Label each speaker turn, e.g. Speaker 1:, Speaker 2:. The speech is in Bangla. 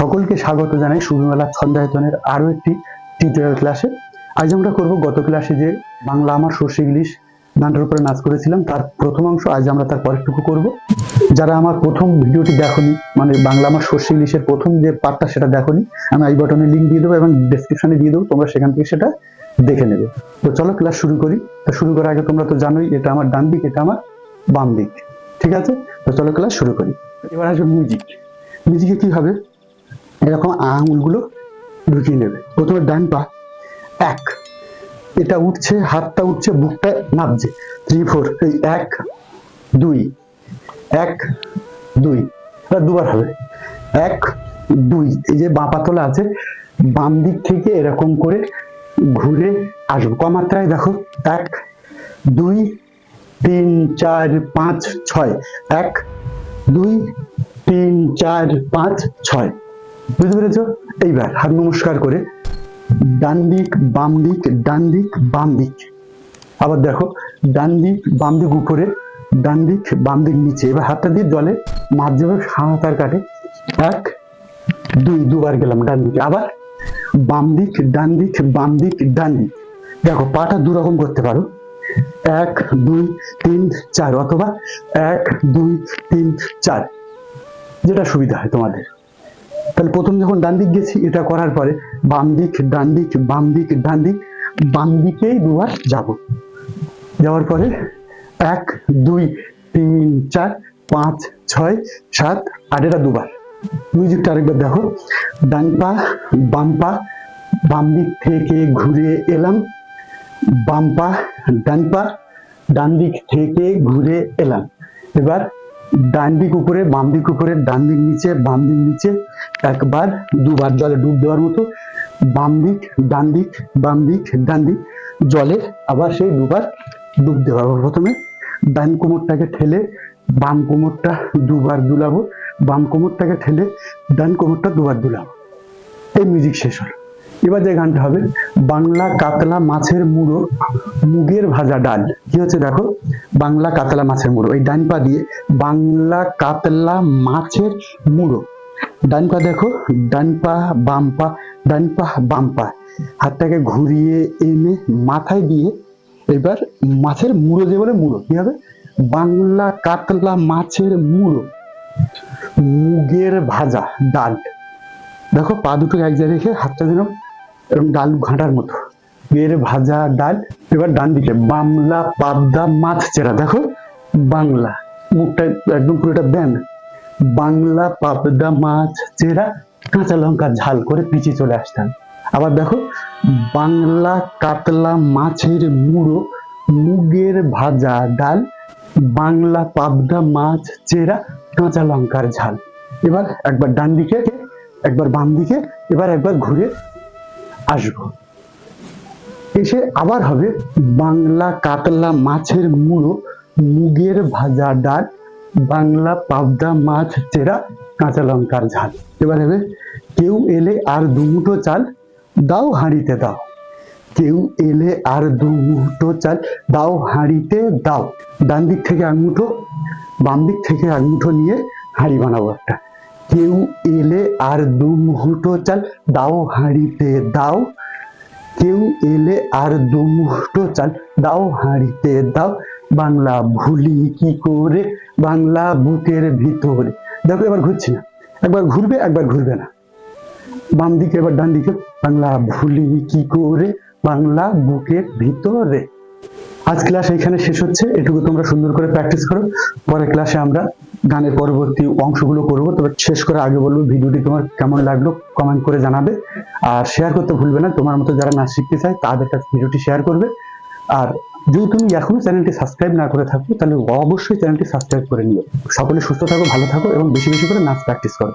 Speaker 1: সকলকে স্বাগত জানাই সুবিমেলা ছন্দায়তনের আরও একটি টিউটোরিয়াল ক্লাসে আজ আমরা করব গত ক্লাসে যে বাংলা আমার সর্ষে ইংলিশ গানটার উপরে নাচ করেছিলাম, তার প্রথম অংশ আজ আমরা তার পরেরটুকু করব। যারা আমার প্রথম ভিডিওটি দেখোনি মানে বাংলা আমার সর্ষে ইংলিশের প্রথম যে পার্টটা সেটা দেখোনি, আমি আই বাটনে লিঙ্ক দিয়ে দেবো এবং ডেসক্রিপশনে দিয়ে দেবো, তোমরা সেখান থেকে সেটা দেখে নেবে। তো চলো ক্লাস শুরু করি। তো শুরু করার আগে তোমরা তো জানোই, এটা আমার ডান দিক, এটা আমার বাম দিক। ঠিক আছে? তো চলো ক্লাস শুরু করি। এবার আসবে মিউজিক মিউজিকে কি হবে? এরকম আঙুলগুলো ঢুকিয়ে নেবে। প্রথমে ডান পা, এক। এটা উঠছে, হাতটা উঠছে, বুকটা নামছে থ্রি ফোর এই এক, দুই এক, দুই। এবার দুবার হবে। এক, দুই। এই যে বাঁ পাতলা আছে, বাম দিক থেকে এরকম করে ঘুরে আসব। কমাত্রায় দেখো, এক, দুই, তিন, চার, পাঁচ, ছয়। এক, দুই, তিন, চার, পাঁচ, ছয়। বুঝতে পেরেছ? এইবার হাত নমস্কার করে ডান দিক, বাম দিক, ডান দিক, বাম দিক। আবার দেখো, ডান দিক, বাম দিক উপরে, ডান দিক, বাম দিক নিচে। এবার হাতটা দিয়ে জলে যেভাবে সাঁতার কাটে। এক, দুই, দুবার গেলাম ডান দিকে। আবার বাম দিক, ডান দিক, বাম দিক, ডান দিক। দেখো, পাটা দু রকম করতে পারো। এক, দুই, তিন, চার অথবা এক, দুই, তিন, চার। যেটা সুবিধা হয় তোমাদের। তাহলে প্রথম যখন ডান দিক গেছি, এটা করার পরে বাম দিক, ডান দিক, বাম দিক, ডান দিক, বাম দিকেই দুবার যাব। যাওয়ার পরে এক, দুই, তিন, চার, পাঁচ, ছয়, সাত, আট, এটা দুবার। মিউজিকটা আরেকবার দেখো। ডান পা, বাম পা, বাম দিক থেকে ঘুরে এলাম। বাম পা, ডান পা, ডান দিক থেকে ঘুরে এলাম। এবার ডান দিক উপরে, বাম দিক উপরে, ডান দিক নিচে, বাম দিক নিচে, একবার দুবার জলে ডুব দেওয়ার মতো, বাম দিক, ডান দিক, বাম দিক, ডান দিক, জলে আবার সেই দুবার ডুব দেওয়া প্রথমে। ডান কোমরটাকে ঠেলে বাম কোমরটা দুবার দুলাবো, বাম কোমরটাকে ঠেলে ডান কোমরটা দুবার দুলাবো। এই মিউজিক শেষ হলো। এবার যে গানটা হবে, বাংলা কাতলা মাছের মুড়ো, মুগের ভাজা ডাল। কি হচ্ছে দেখো? বাংলা কাতলা মাছের মুড়ো। এই ডান পা দিয়ে বাংলা কাতলা মাছের মুড়ো। ডান পা দেখো ডান পা বাম পা ডান পা বাম পা হাতটাকে ঘুরিয়ে এনে মাথায় দিয়ে এবার মাছের মুড়ো যে বলে মুড়ো। কি হবে? বাংলা কাতলা মাছের মুড়ো। মুগের ভাজা, ডাল। দেখো পা দুটো এক জায়গায় রেখে হাতটা যেন এরকম ডাল ঘাঁটার মতো। এর ভাজা ডাল, এবার ডান দিকে বাংলা পাবদা মাছ চেরা। দেখো, বাংলা, মুখটা একদম পুরোটা দেন। বাংলা পাবদা মাছ চেরা, কাঁচা লঙ্কা ঝাল করে পিছিয়ে চলে আসতাম। আবার দেখো, বাংলা কাতলা মাছের মুড়ো, মুগের ভাজা ডাল, বাংলা পাবদা মাছ চেরা, কাঁচা লঙ্কার ঝাল। এবার একবার ডান দিকে, একবার বাম দিকে, এবার একবার ঘুরে আসব। এসে আবার হবে বাংলা কাতলা মাছের মুড়ো, মুগের ভাজা ডাল, বাংলা পাবদা মাছ চেরা, কাঁচা লঙ্কার ঝাল। এবার হবে, কেউ এলে আর দুমুঠো চাল, দাও হাঁড়িতে দাও। কেউ এলে আর দুমুঠো চাল, দাও হাঁড়িতে দাও। ডান দিক থেকে মুঠো, বাম দিক থেকে মুঠো নিয়ে হাঁড়ি বানাবো একটা। কেউ এলে আর দু মুঠো চাল, দাও হাঁড়িতে দাও। কেউ এলে আর দু চাল দাও হাঁড়িতে, দাও বাংলা ভুলি কি করে? বাংলা বুকের ভিতরে। দেখো এবার ঘুরছি না। একবার ঘুরবে একবার ঘুরবে না। বাম দিকে, এবার ডান দিকে। বাংলা ভুলি কি করে? বাংলা বুকের ভিতরে। আজ ক্লাস এখানে শেষ হচ্ছে। এটুকু তোমরা সুন্দর করে প্র্যাকটিস করো। পরের ক্লাসে আমরা গানের পরবর্তী অংশগুলো করব। তবে শেষ করে আগে বলব ভিডিওটি তোমার কেমন লাগল? কমেন্ট করে জানাবে। আর শেয়ার করতে ভুলবে না, তোমার মতো যারা নাচ শিখতে চায়, তাদের কাছে ভিডিওটি শেয়ার করবে। আর যদি তুমি এখনও চ্যানেলটি সাবস্ক্রাইব না করে থাকো, তাহলে অবশ্যই চ্যানেলটি সাবস্ক্রাইব করে নিও। সকলে সুস্থ থাকো, ভালো থাকো এবং বেশি বেশি করে নাচ প্র্যাকটিস করো।